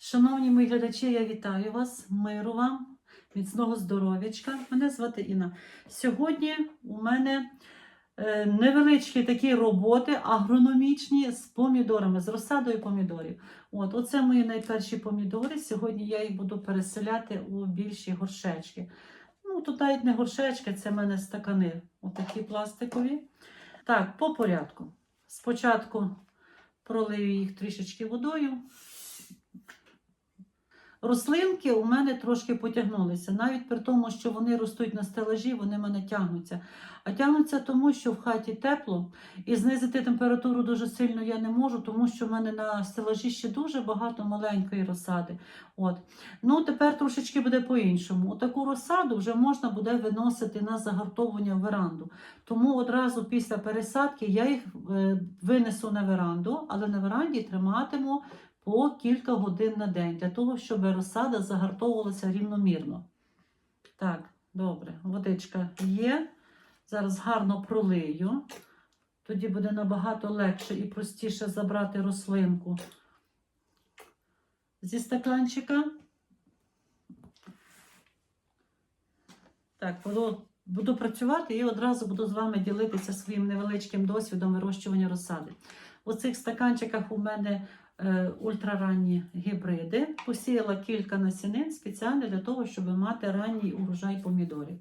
Шановні мої глядачі, я вітаю вас, миру вам, міцного здоров'ячка. Мене звати Інна. Сьогодні у мене е, невеличкі такі роботи агрономічні з помідорами, з розсадою помідорів. От, оце мої найперші помідори. Сьогодні я їх буду переселяти у більші горшечки. Ну, тут навіть не горшечки, це в мене стакани, отакі пластикові. Так, по порядку. Спочатку пролию їх трішечки водою. Рослинки у мене трошки потягнулися, навіть при тому, що вони ростуть на стелажі, вони в мене тягнуться. А тягнуться тому, що в хаті тепло, і знизити температуру дуже сильно я не можу, тому що в мене на стелажі ще дуже багато маленької розсади. От. Ну, тепер трошечки буде по-іншому. Таку розсаду вже можна буде виносити на загартовування в веранду. Тому одразу після пересадки я їх е, винесу на веранду, але на веранді триматиму по кілька годин на день, для того, щоб розсада загартовувалася рівномірно. Так, добре, водичка є. Зараз гарно пролию. Тоді буде набагато легше і простіше забрати рослинку зі стаканчика. Так, буду, буду працювати і одразу буду з вами ділитися своїм невеличким досвідом вирощування розсади. У цих стаканчиках у мене ультраранні гібриди. Посіяла кілька насінин спеціально для того, щоб мати ранній урожай помідорів.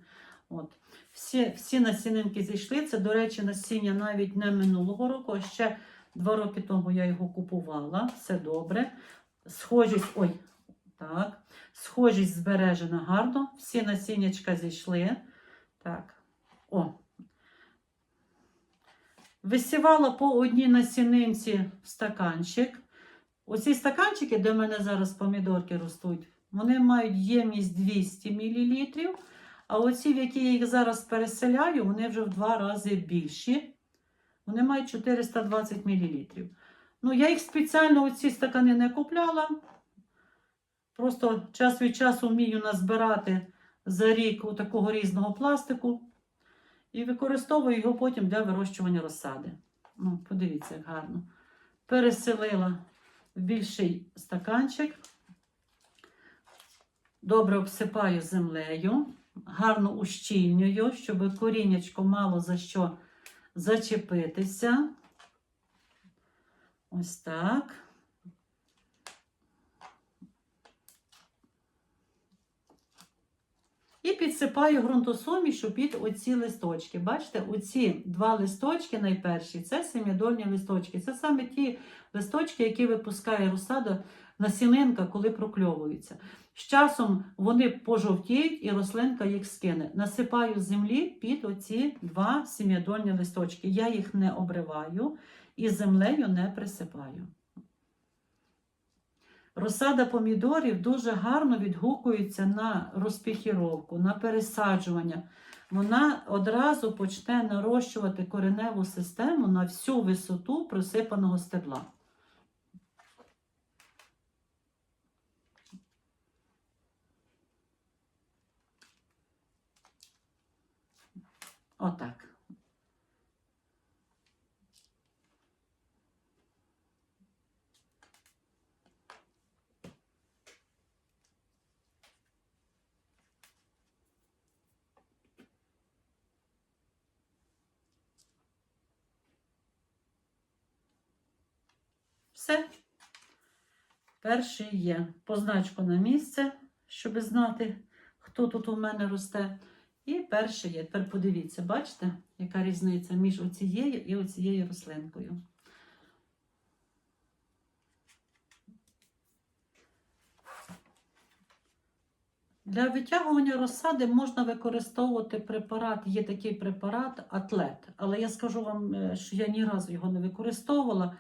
От. Всі, всі насінинки зійшли. Це, до речі, насіння навіть не минулого року, а ще два роки тому я його купувала. Все добре. Схожість, ой, так, схожість збережена гарно. Всі насіннячка зійшли. Так, о. Висівала по одній насінинці в стаканчик. Оці стаканчики, де в мене зараз помідорки ростуть, вони мають ємність 200 мл. А оці, в які я їх зараз переселяю, вони вже в два рази більші. Вони мають 420 мл. Ну, я їх спеціально оці стакани не купляла. Просто час від часу вмію назбирати за рік у такого різного пластику. І використовую його потім для вирощування розсади. Ну, подивіться, як гарно. Переселила більший стаканчик. Добре обсипаю землею, гарно ущільнюю, щоб коріннячко мало за що зачепитися. Ось так. І підсипаю ґрунтосумішу під оці листочки. Бачите, оці два листочки найперші це семідольні листочки. Це саме ті листочки, які випускає розсада насінинка, коли прокльовуються. З часом вони пожовтіють і рослинка їх скине. Насипаю землі під оці два семідольні листочки. Я їх не обриваю і землею не присипаю. Розсада помідорів дуже гарно відгукується на розпіхіровку, на пересаджування. Вона одразу почне нарощувати кореневу систему на всю висоту присипаного стебла. Отак. Все. Перший є позначку на місце, щоб знати, хто тут у мене росте. І перший є. Тепер подивіться, бачите, яка різниця між оцією і оцією рослинкою. Для витягування розсади можна використовувати препарат, є такий препарат атлет. Але я скажу вам, е, що я ні разу його не використовувала.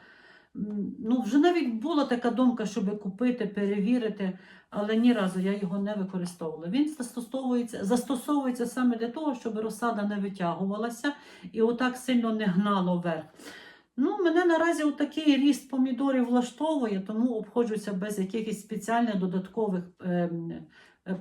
Ну, вже навіть була така думка, щоб купити, перевірити, але ні разу я його не використовувала. Він застосовується, застосовується саме для того, щоб розсада не витягувалася і отак сильно не гнало вверх. Ну, мене наразі такий ріст помідорів влаштовує, тому обходжуся без якихось спеціальних додаткових е,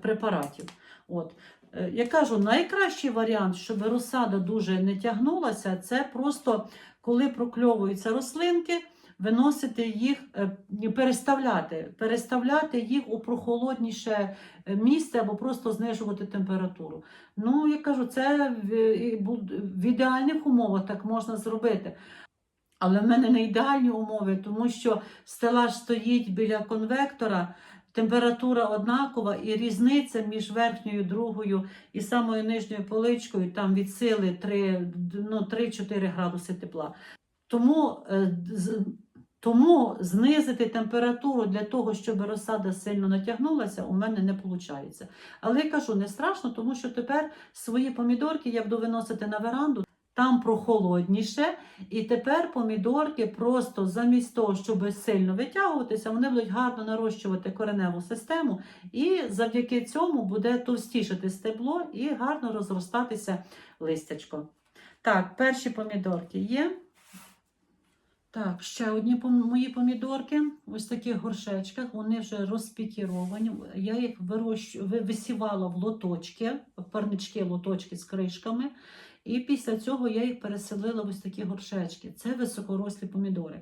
препаратів. От. Е, Я кажу, найкращий варіант, щоб розсада дуже не тягнулася, це просто коли прокльовуються рослинки, виносити їх, е, переставляти, переставляти їх у прохолодніше е, місце або просто знижувати температуру. Ну, я кажу, це в, ідеальних умовах так можна зробити. Але в мене не ідеальні умови, тому що стелаж стоїть біля конвектора, температура однакова і різниця між верхньою, другою і самою нижньою поличкою там від сили 3, ну, 3-4 градуси тепла. Тому, е, тому знизити температуру для того, щоб розсада сильно натягнулася, у мене не виходить. Але я кажу, не страшно, тому що тепер свої помідорки я буду виносити на веранду. Там прохолодніше, і тепер помідорки просто замість того, щоб сильно витягуватися, вони будуть гарно нарощувати кореневу систему, і завдяки цьому буде товстішати стебло і гарно розростатися листячко. Так, перші помідорки є. Так, ще одні мої помідорки, ось таких горшечках, вони вже розпікіровані. Я їх вирощу, висівала в лоточки, в парнички лоточки з кришками. І після цього я їх переселила в ось такі горшечки. Це високорослі помідори.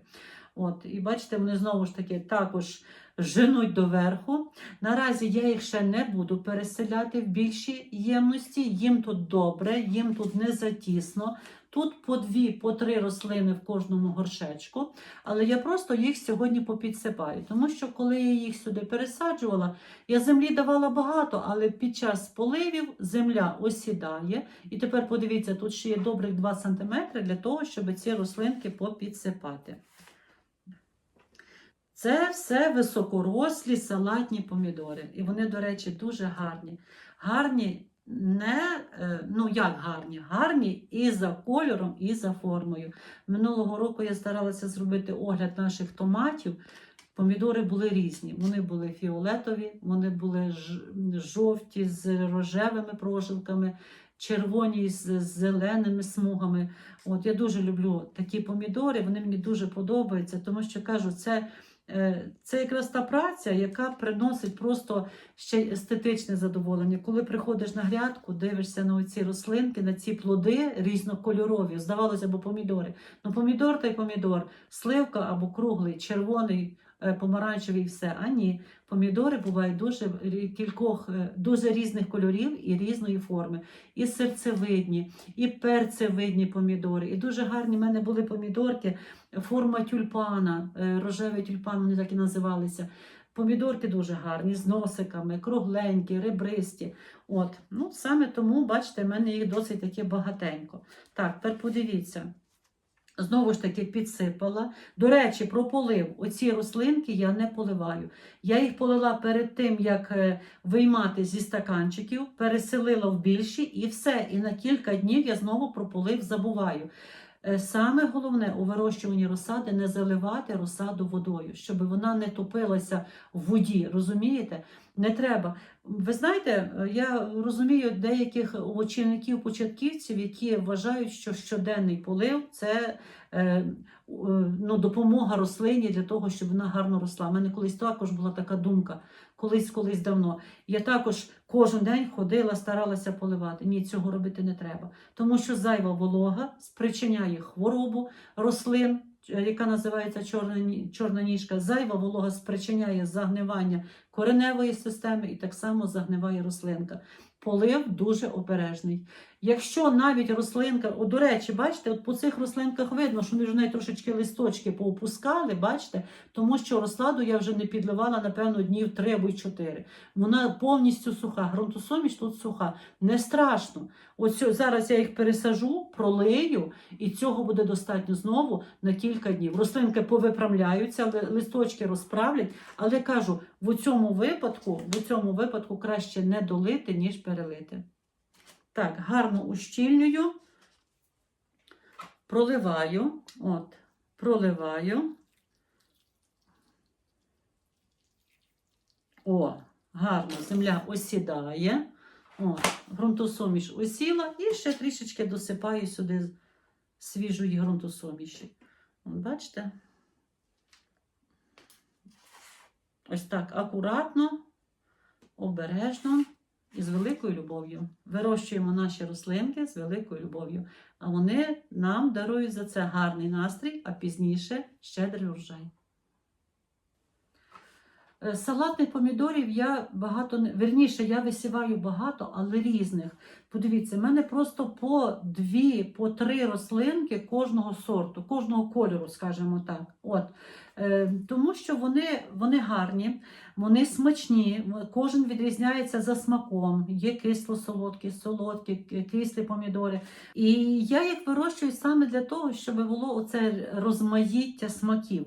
От, і бачите, вони знову ж таки також женуть доверху. Наразі я їх ще не буду переселяти в більші ємності. Їм тут добре, їм тут не затісно. Тут по дві, по три рослини в кожному горшечку, але я просто їх сьогодні попідсипаю, тому що коли я їх сюди пересаджувала, я землі давала багато, але під час поливів земля осідає. І тепер подивіться, тут ще є добрих 2 см для того, щоб ці рослинки попідсипати. Це все високорослі салатні помідори. І вони, до речі, дуже гарні. Гарні не, е, ну як гарні, гарні і за кольором, і за формою. Минулого року я старалася зробити огляд наших томатів. Помідори були різні. Вони були фіолетові, вони були жовті з рожевими прожилками, червоні з зеленими смугами. От я дуже люблю такі помідори, вони мені дуже подобаються, тому що кажу, це. Е, Це якраз та праця, яка приносить просто ще й естетичне задоволення. Коли приходиш на грядку, дивишся на ці рослинки, на ці плоди різнокольорові, здавалося б, помідори. Ну, помідор та й помідор, сливка або круглий, червоний, е, помаранчевий, все. А ні, помідори бувають дуже кількох, е, дуже різних кольорів і різної форми. І серцевидні, і перцевидні помідори. І дуже гарні в мене були помідорки, форма тюльпана, е, рожевий тюльпан, вони так і називалися. Помідорки дуже гарні, з носиками, кругленькі, ребристі. От, ну саме тому, бачите, в мене їх досить таки багатенько. Так, тепер подивіться. Знову ж таки підсипала. До речі, про полив. Оці рослинки я не поливаю. Я їх полила перед тим, як е, виймати зі стаканчиків, переселила в більші і все. І на кілька днів я знову про полив забуваю. Е, Саме головне у вирощуванні розсади не заливати розсаду водою, щоб вона не топилася в воді. Розумієте? Не треба. Ви знаєте, е, я розумію деяких овочівників-початківців, які вважають, що щоденний полив це е, е, ну, допомога рослині для того, щоб вона гарно росла. У мене колись також була така думка, колись, колись давно. Я також кожен день ходила, старалася поливати. Ні, цього робити не треба. Тому що зайва волога спричиняє хворобу рослин, яка називається чорна, чорна ніжка. Зайва волога спричиняє загнивання кореневої системи і так само загниває рослинка. Полив дуже обережний. Якщо навіть рослинка, о, до речі, бачите, от по цих рослинках видно, що вони вже навіть трошечки листочки поопускали, бачите, тому що розсаду я вже не підливала, напевно, днів три або й чотири. Вона повністю суха. Ґрунтосуміш тут суха. Не страшно. Ось зараз я їх пересажу, пролию, і цього буде достатньо знову на кілька днів. Рослинки повипрямляються, ли- листочки розправлять, але кажу, в цьому випадку, в цьому випадку краще не долити, ніж перелити. Так, гарно ущільнюю, проливаю, от, проливаю. О, гарно, земля осідає. О, ґрунтосуміш осіла і ще трішечки досипаю сюди свіжої ґрунтосуміші. От Бачите? Ось так акуратно, обережно. І з великою любов'ю. Вирощуємо наші рослинки з великою любов'ю. А вони нам дарують за це гарний настрій, а пізніше щедрий урожай. Е, Салатних помідорів я багато верніше, я висіваю багато, але різних. Подивіться, в мене просто по дві, по три рослинки кожного сорту, кожного кольору, скажімо так. От. Е, тому що вони, вони гарні, вони смачні, кожен відрізняється за смаком. Є кисло-солодкі, солодкі, к- кислі помідори. І я їх вирощую саме для того, щоб було оце розмаїття смаків.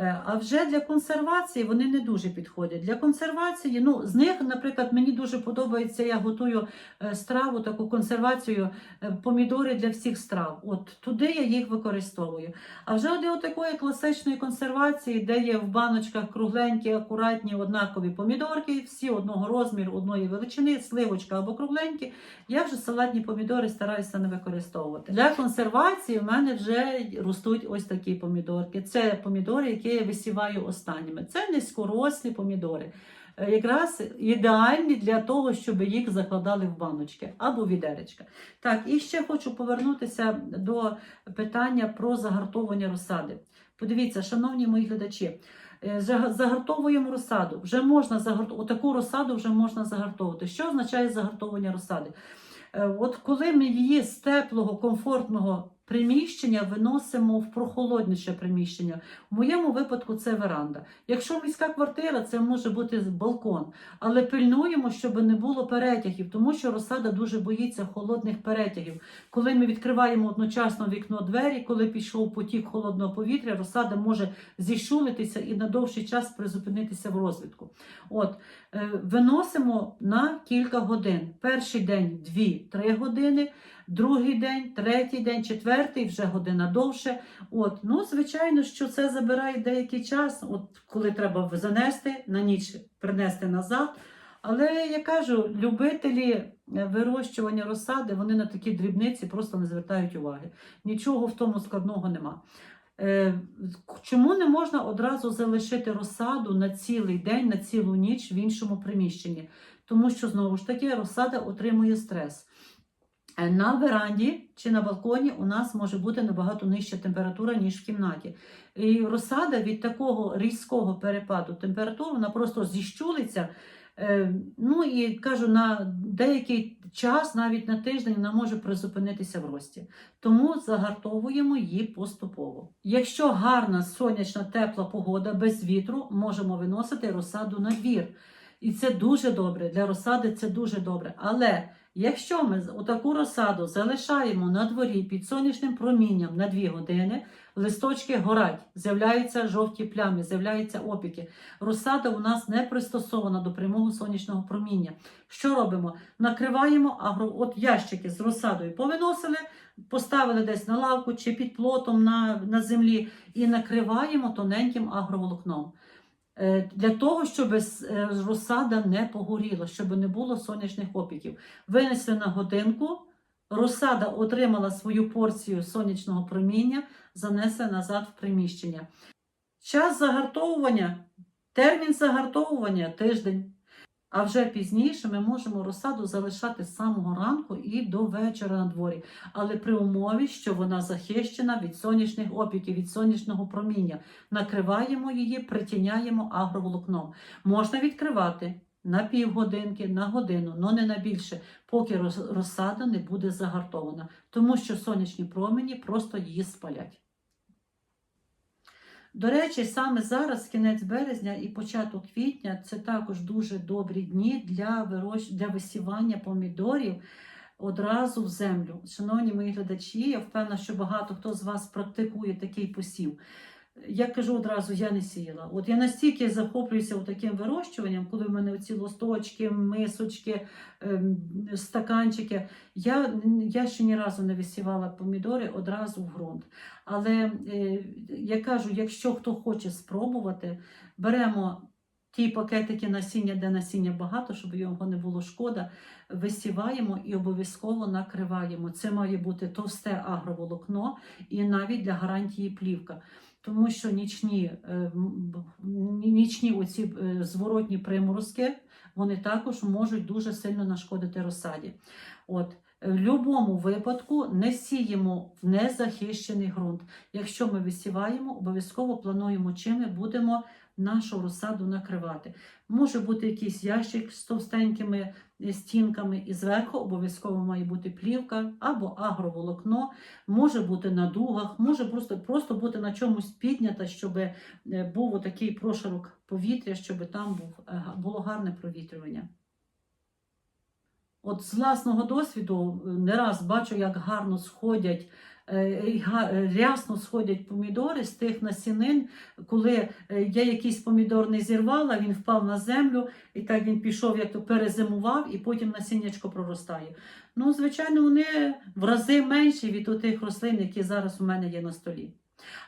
Е, А вже для консервації вони не дуже підходять. Для консервації, ну, з них, наприклад, мені дуже подобається, я готую е, страву, таку консервацію, е, помідори для всіх страв. От туди я їх використовую. А вже для такої класичної консервації, де є в баночках кругленькі, акуратні, однакові помідорки, всі одного розміру, одної величини, сливочка або кругленькі, я вже салатні помідори стараюся не використовувати. Для консервації в мене вже ростуть ось такі помідорки. Це помідори, які я висіваю останніми. Це низькорослі помідори. Е, Якраз ідеальні для того, щоб їх закладали в баночки або відеречка. Так, і ще хочу повернутися до питання про загартовування розсади. Подивіться, шановні мої глядачі, е, загартовуємо розсаду. Вже можна загартовувати таку розсаду вже можна загартовувати. Що означає загартовування розсади? Е, От коли ми її з теплого, комфортного приміщення виносимо в прохолодніше приміщення, в моєму випадку це веранда. Якщо міська квартира, це може бути балкон, але пильнуємо, щоб не було перетягів, тому що розсада дуже боїться холодних перетягів. Коли ми відкриваємо одночасно вікно двері, коли пішов потік холодного повітря, розсада може зіщулитися і на довший час призупинитися в розвитку. От е, виносимо на кілька годин. Перший день 2-3 години, другий день, третій день, четвертий вже година довше. От, ну, звичайно, що це забирає деякий час, от коли треба занести на ніч принести назад. Але я кажу, любителі е, вирощування розсади, вони на такі дрібниці просто не звертають уваги. Нічого в тому складного нема. Е, Чому не можна одразу залишити розсаду на цілий день, на цілу ніч в іншому приміщенні? Тому що знову ж таки розсада отримує стрес. На веранді чи на балконі у нас може бути набагато нижча температура, ніж в кімнаті. І розсада від такого різкого перепаду температури вона просто зіщулиться. Е, Ну і кажу, на деякий час, навіть на тиждень, вона може призупинитися в рості. Тому загартовуємо її поступово. Якщо гарна сонячна тепла погода без вітру, можемо виносити розсаду на двір. І це дуже добре. Для розсади це дуже добре. Але якщо ми отаку розсаду залишаємо на дворі під сонячним промінням на 2 години, листочки горять, з'являються жовті плями, з'являються опіки. Розсада у нас не пристосована до прямого сонячного проміння. Що робимо? Накриваємо агро... от ящики з розсадою повиносили, поставили десь на лавку чи під плотом на, на землі і накриваємо тоненьким агроволокном. Е, Для того, щоб е, розсада не погоріла, щоб не було сонячних опіків. Винесли на годинку, розсада отримала свою порцію сонячного проміння, занесли назад в приміщення. Час загартовування, термін загартовування тиждень. А вже пізніше ми можемо розсаду залишати з самого ранку і до вечора на дворі, але при умові, що вона захищена від сонячних опіків, від сонячного проміння. Накриваємо її, притіняємо агроволокном. Можна відкривати на півгодинки, на годину, але не на більше, поки розсада не буде загартована, тому що сонячні промені просто її спалять. До речі, саме зараз, кінець березня і початок квітня, це також дуже добрі дні для, вирощ... для висівання помідорів одразу в землю. Шановні мої глядачі, я впевнена, що багато хто з вас практикує такий посів. Я кажу одразу, я не сіяла. От я настільки захоплююся таким вирощуванням, коли в мене оці листочки, мисочки, ем, стаканчики. Я, я ще ні разу не висівала помідори одразу в ґрунт. Але е, я кажу, якщо хто хоче спробувати, беремо ті пакетики насіння, де насіння багато, щоб його не було шкода, висіваємо і обов'язково накриваємо. Це має бути товсте агроволокно і навіть для гарантії плівка. Тому що нічні, е, нічні оці е, зворотні приморозки вони також можуть дуже сильно нашкодити розсаді. От. В будь-якому випадку не сіємо в незахищений ґрунт. Якщо ми висіваємо, обов'язково плануємо, чим ми будемо нашу розсаду накривати. Може бути якийсь ящик з товстенькими е, стінками, і зверху обов'язково має бути плівка або агроволокно, може бути на дугах, може просто, просто бути на чомусь піднята, щоб е, був такий прошарок повітря, щоб там був, е, було гарне провітрювання. От з власного досвіду е, не раз бачу, як гарно сходять, рясно сходять помідори з тих насінин, коли е, я якийсь помідор не зірвала, він впав на землю, і так він пішов, як то перезимував, і потім насіннячко проростає. Ну, звичайно, вони в рази менші від тих рослин, які зараз у мене є на столі.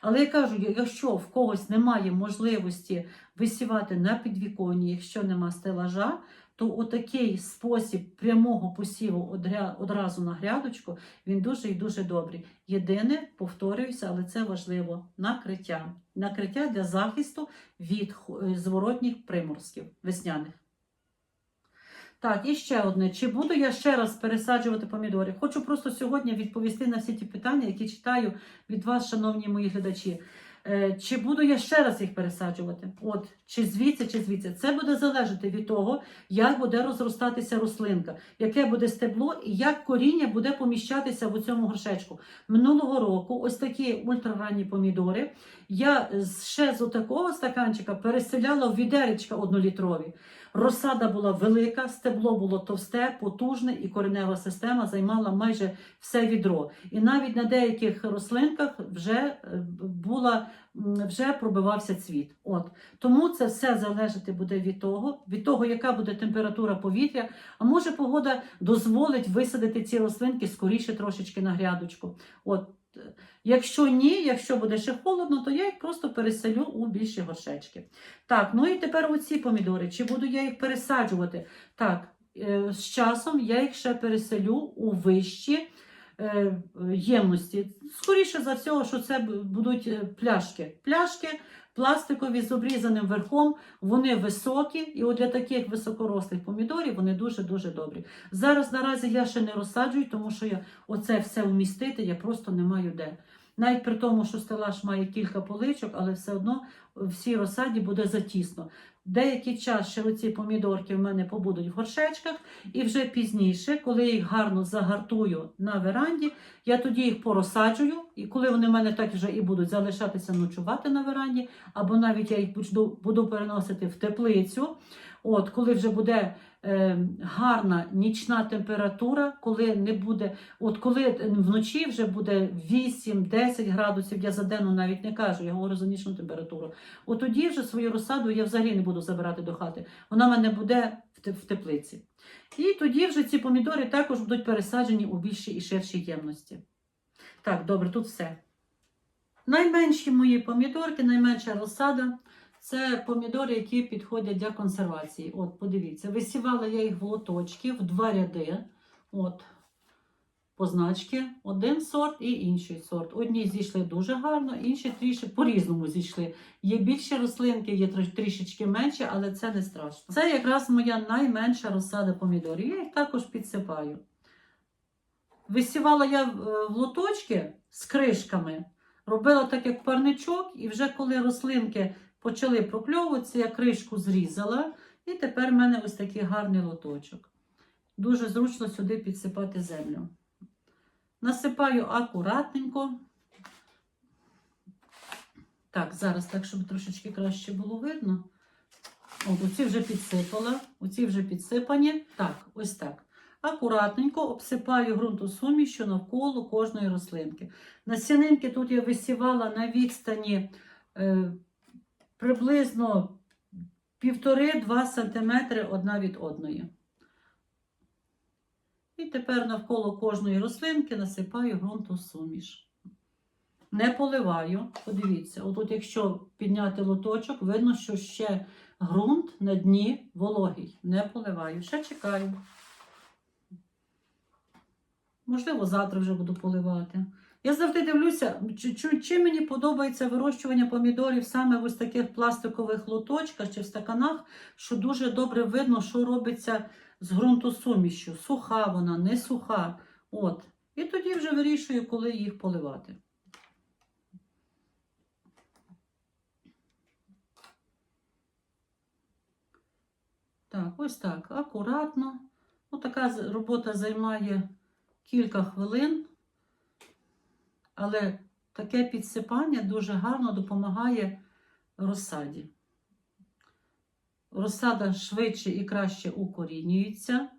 Але я кажу, якщо в когось немає можливості висівати на підвіконні, якщо нема стелажа, то отакий спосіб прямого посіву одразу на грядочку, він дуже і дуже добрий. Єдине, повторююся, але це важливо, накриття. Накриття для захисту від е, зворотніх приморозків весняних. Так, і ще одне. Чи буду я ще раз пересаджувати помідори? Хочу просто сьогодні відповісти на всі ті питання, які читаю від вас, шановні мої глядачі. Е, Чи буду я ще раз їх пересаджувати? От, чи звідси, чи звідси. Це буде залежати від того, як буде розростатися рослинка, яке буде стебло і як коріння буде поміщатися в цьому горшечку. Минулого року ось такі ультраранні помідори я ще з отакого стаканчика переселяла в відеречка однолітрові. Розсада була велика, стебло було товсте, потужне, і коренева система займала майже все відро. І навіть на деяких рослинках вже е, була вже пробивався цвіт. От тому це все залежати буде від того, від того, яка буде температура повітря. А може погода дозволить висадити ці рослинки скоріше трошечки на грядочку. От якщо ні, якщо буде ще холодно, то я їх просто переселю у більші горшечки. Так, ну і тепер оці помідори. Чи буду я їх пересаджувати? Так, е, з часом я їх ще переселю у вищі е, ємності. Скоріше за всього, що це будуть е, пляшки. Пляшки пластикові з обрізаним верхом, вони високі, і от для таких високорослих помідорів вони дуже-дуже добрі. Зараз наразі я ще не розсаджую, тому що я оце все вмістити, я просто не маю де. Навіть при тому, що стелаж має кілька поличок, але все одно всій розсаді буде затісно. Деякий час ще оці помідорки в мене побудуть в горшечках, і вже пізніше, коли їх гарно загартую на веранді, я тоді їх порозсаджую, і коли вони в мене так вже і будуть залишатися ночувати на веранді, або навіть я їх буду, буду переносити в теплицю. От, коли вже буде е, гарна нічна температура, коли не буде, от коли вночі вже буде 8-10 градусів, я за денну навіть не кажу, я говорю за нічну температуру. От тоді вже свою розсаду я взагалі не буду забирати до хати. Вона в мене буде в теплиці. І тоді вже ці помідори також будуть пересаджені у більші і ширші ємності. Так, добре, тут все. Найменші мої помідорки, найменша розсада це помідори, які підходять для консервації. От, подивіться, висівала я їх в лоточки в два ряди. От, позначки, один сорт і інший сорт. Одні зійшли дуже гарно, інші трішки по-різному зійшли. Є більші рослинки, є трішечки менші, але це не страшно. Це якраз моя найменша розсада помідорів. Я їх також підсипаю. Висівала я в е, лоточки з кришками, робила так, як парничок, і вже коли рослинки почали прокльовуватися, я кришку зрізала, і тепер в мене ось такий гарний лоточок. Дуже зручно сюди підсипати землю. Насипаю акуратненько. Так, зараз так, щоб трошечки краще було видно. От, оці вже підсипала, оці вже підсипані. Так, ось так. Акуратненько обсипаю ґрунтосумішю навколо кожної рослинки. Насінинки тут я висівала на відстані е, приблизно 1,5-2 см одна від одної. І тепер навколо кожної рослинки насипаю ґрунтосуміш. Не поливаю. Подивіться, отут, якщо підняти лоточок, видно, що ще ґрунт на дні вологий. Не поливаю. Ще чекаю. Можливо, завтра вже буду поливати. Я завжди дивлюся, чи, чи, чи мені подобається вирощування помідорів саме в ось таких пластикових лоточках чи в стаканах, що дуже добре видно, що робиться з ґрунтосумішю. Суха вона, не суха. От. І тоді вже вирішую, коли їх поливати. Так, ось так, акуратно. Ну, така робота займає кілька хвилин, але таке підсипання дуже гарно допомагає розсаді. Розсада швидше і краще укорінюється,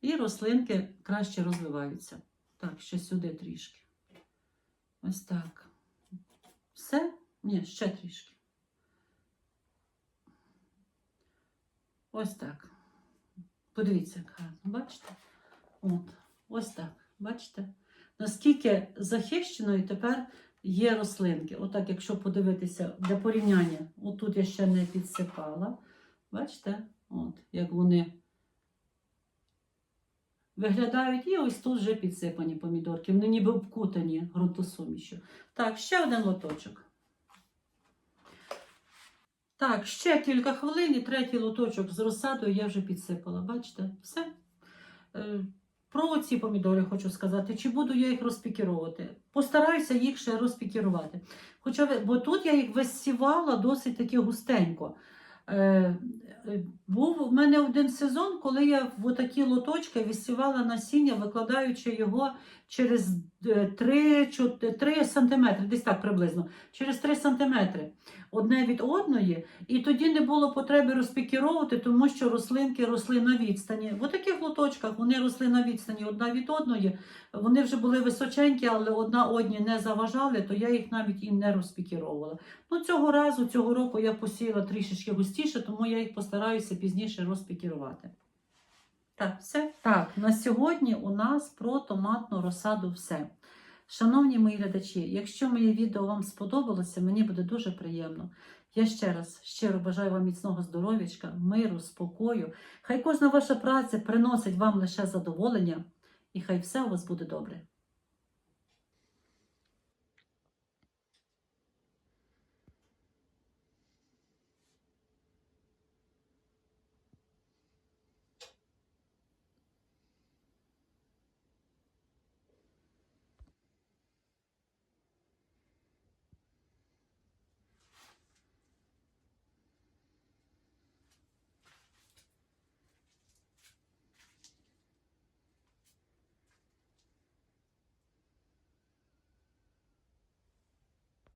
і рослинки краще розвиваються. Так, ще сюди трішки. Ось так. Все? Ні, ще трішки. Ось так. Подивіться, як гарно, бачите? От, ось так. Бачите? Наскільки захищеною тепер є рослинки. Отак, якщо подивитися для порівняння, отут я ще не підсипала. Бачите? От, як вони виглядають, і ось тут вже підсипані помідорки. Вони ніби обкутані ґрунтосумішю. Так, ще один лоточок. Так, ще кілька хвилин і третій лоточок з розсадою я вже підсипала. Бачите? Все. Про ці помідори хочу сказати, чи буду я їх розпікіровувати. Постараюся їх ще розпікірувати. Хоча, бо тут я їх висівала досить таки густенько. Е, е, був у мене один сезон, коли я в отакі лоточки висівала насіння, викладаючи його через 3, 3 сантиметри, десь так приблизно, через 3 сантиметри одне від одної, і тоді не було потреби розпікіровувати, тому що рослинки росли на відстані. В таких лоточках вони росли на відстані одна від одної. Вони вже були височенькі, але одна одній не заважали, то я їх навіть і не розпікіровувала. Ну, цього разу, цього року я посіяла трішечки густіше, тому я їх постараюся пізніше розпікірувати. Так, все. Так, на сьогодні у нас про томатну розсаду все. Шановні мої глядачі, якщо моє відео вам сподобалося, мені буде дуже приємно. Я ще раз щиро бажаю вам міцного здоров'ячка, миру, спокою. Хай кожна ваша праця приносить вам лише задоволення, і хай все у вас буде добре.